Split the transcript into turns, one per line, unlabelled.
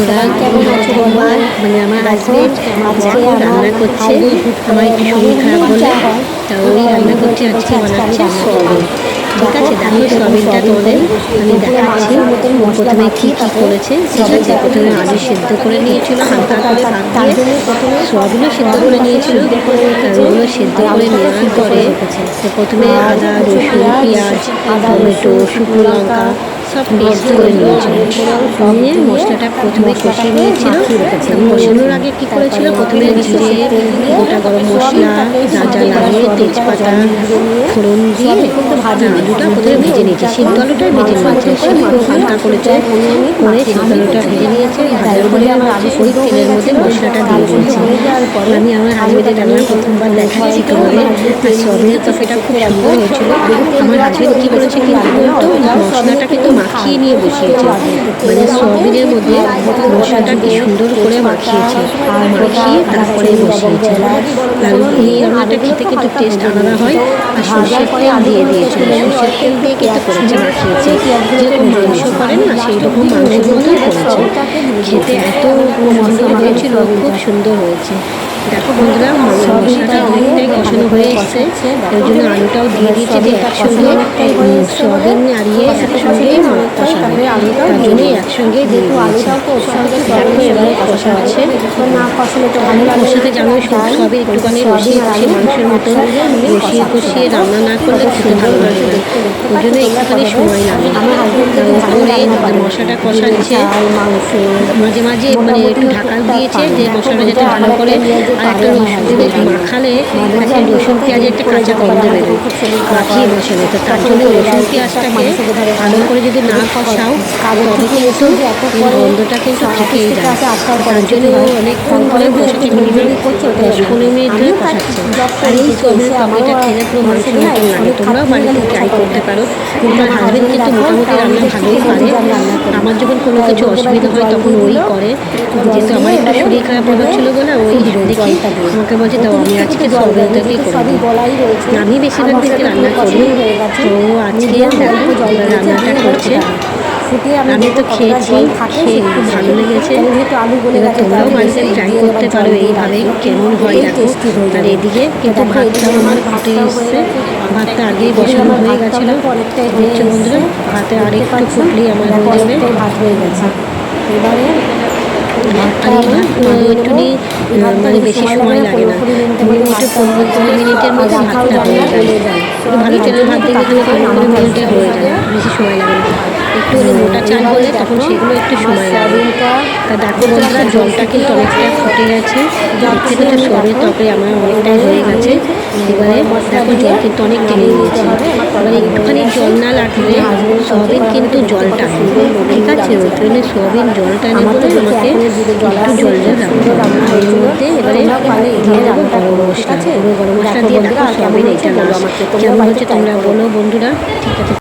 বন্ধুরা মানে আমার হাজবেন্ড
আজকে
রান্না
আমার
করছে। আমার একটু শরীর খারাপ বলে তা ওই রান্না করছে আজকে বানাচ্ছে সয়াবিন ঠিক আছে দেখো সয়াবিনটা তোমাদের আমি দেখাচ্ছি। প্রথমে কী কী করেছে? ঠিক আছে প্রথমে আলু সেদ্ধ করে নিয়েছিল হালকা করে ভাত দিয়ে সয়াবিনও সেদ্ধ করে নিয়েছিল। ওগুলো সেদ্ধ করে নেওয়ার পরে প্রথমে আদা রসুন পেঁয়াজ টমেটো শুকনো লঙ্কা সব পেস্ট করে নিয়েছিল। নিয়ে মশলাটা প্রথমে কষিয়ে নিয়েছিল। কষানোর আগে কী করেছিল? প্রথমে জিরে গোটা গরম মশলা রাজা লাগিয়ে তেজপাতা, ফোড়ন দিয়ে আলুটা প্রথমে ভেজে নিয়েছে। সিদ্ধ আলুটাই ভেজে নিয়েছে সিদ্ধ হালকা করেছে করে সিদ্ধ আলুটা ভেজে নিয়েছে। ভাজার পরে ওই তেলের মধ্যে মশলাটা দিয়ে দিয়েছে। আমি আমার হাজবেন্ডের রান্না প্রথমবার দেখাচ্ছি তোমাদের। আর সবের তরকারিটা খুব সুন্দর হয়েছিল। আমার হাজবেন্ড কী করেছে কিন্তু বলতো মশলাটা কিন্তু মাখিয়ে নিয়ে বসিয়েছে। মানে সয়াবিনের মধ্যে মশলাটা কি সুন্দর করে মাখিয়েছে, মাখিয়ে তারপরে বসিয়েছে। আর এই রান্নাটা খেতে কিন্তু টেস্ট আলাদা হয়, আর সর্ষের তেল দিয়ে দিয়েছিল। সর্ষের তেল দিয়ে কিন্তু করেছে, মাখিয়েছে। যেরকম মাংস করেন না সেই রকম মাংসের মতোই করেছে। খেতে এত সুন্দর হয়েছিল, খুব সুন্দর হয়েছে। দেখো বন্ধুরা মশলাটা অনেকটাই কষানো হয়ে এসছে। ওই জন্য আলুটাও দিয়ে দিয়েছে যে একসঙ্গে সোয়াবিন নাড়িয়ে একসঙ্গেই কষাবে। তার জন্যই একসঙ্গে দেখো এবারে আছে
না কষলে তো ভালো
ওর সাথে জানো সবই একটুখানি রসিয়ে কষিয়ে মাংসের মতো রসিয়ে কষিয়ে রান্না না করলে খেতে ভালো লাগে ওই জন্য একটুখানি সময় লাগে। তারপরে কষাচ্ছে। মাঝে মাঝে মানে একটু ঢাকা দিয়েছে, যে মশলাটা যাতে ভালো করে আর একটা রসুন দিয়ে মাখালে একটা রসুন পেঁয়াজের একটা কাঁচা গন্ধ বেরোয়। মাখিয়ে তো তার জন্য রসুন পেঁয়াজটাকে ভালো করে যদি না কষাও তবে কিন্তু এই গন্ধটা কিন্তু থেকেই যায়। তার জন্য ও অনেকক্ষণ ধরে বসেছে মিনিমাম দশ পনেরো মিনিট ধরে কষাচ্ছে আর এই তরকারিটা খেলে পুরো মতন লাগে তোমরাও বাড়িতে ট্রাই করতে পারো। হাজবেন্ড কিন্তু মোটামুটি রান্না ভালোই পারে। আমার যখন কোনো কিছু অসুবিধা হয় তখন ওই করে যেহেতু আমার একটু শরীর খারাপ হচ্ছিল বলে ওই আমাকে বলছে তাও আমি আজকে সবেরটাকেই করে
বলাই রয়েছে।
আমি বেশিরভাগ দিকে রান্না করি তো আজকে রান্নাটা করছে। আমি তো খেয়েছি খেয়ে খুব ভালো লেগেছে। এবার তোমরাও বাড়িতে ট্রাই করতে পারো এইভাবে কেমন হয় দেখো। আর এদিকে কিন্তু ভাতটাও আমার ফুটে এসছে। ভাতটা আগেই বসানো হয়ে গেছিল। দেখছ বন্ধুরা ভাতে আরেকটু ফুটলেই আমার হয়ে যাবে।
ভাত হয়ে গেছে। এবারে
আর এই ভাত মানে বেশি সময় লাগে না পনেরো কুড়ি মিনিটের মধ্যে ভাতটা হয়ে পনেরো কুড়ি হয়ে যায় বেশি সময় লাগে না একটু সময় লাগে তা দেখো বন্ধুরা জলটা কিন্তু অনেকটা ফুটে গেছে জল থেকে তো সবের তরকারি আমার অনেকটাই হয়ে গেছে এবারে দেখো জল কিন্তু অনেক টেনে নিয়েছে একটুখানি জল না লাগলে সয়াবিন কিন্তু জল টানে ঠিক আছে ওই জন্য সোয়াবিন জল টানে বলে আমাকে একটু জল জল রাখতে হবে এর মধ্যে এবারে দিয়ে দেবো গরম মশলা পুরো গরম মশলা দিয়ে দেখো সোয়াবিন এইটা লাস্ট কেমন হচ্ছে তোমরা বলো বন্ধুরা। ঠিক আছে।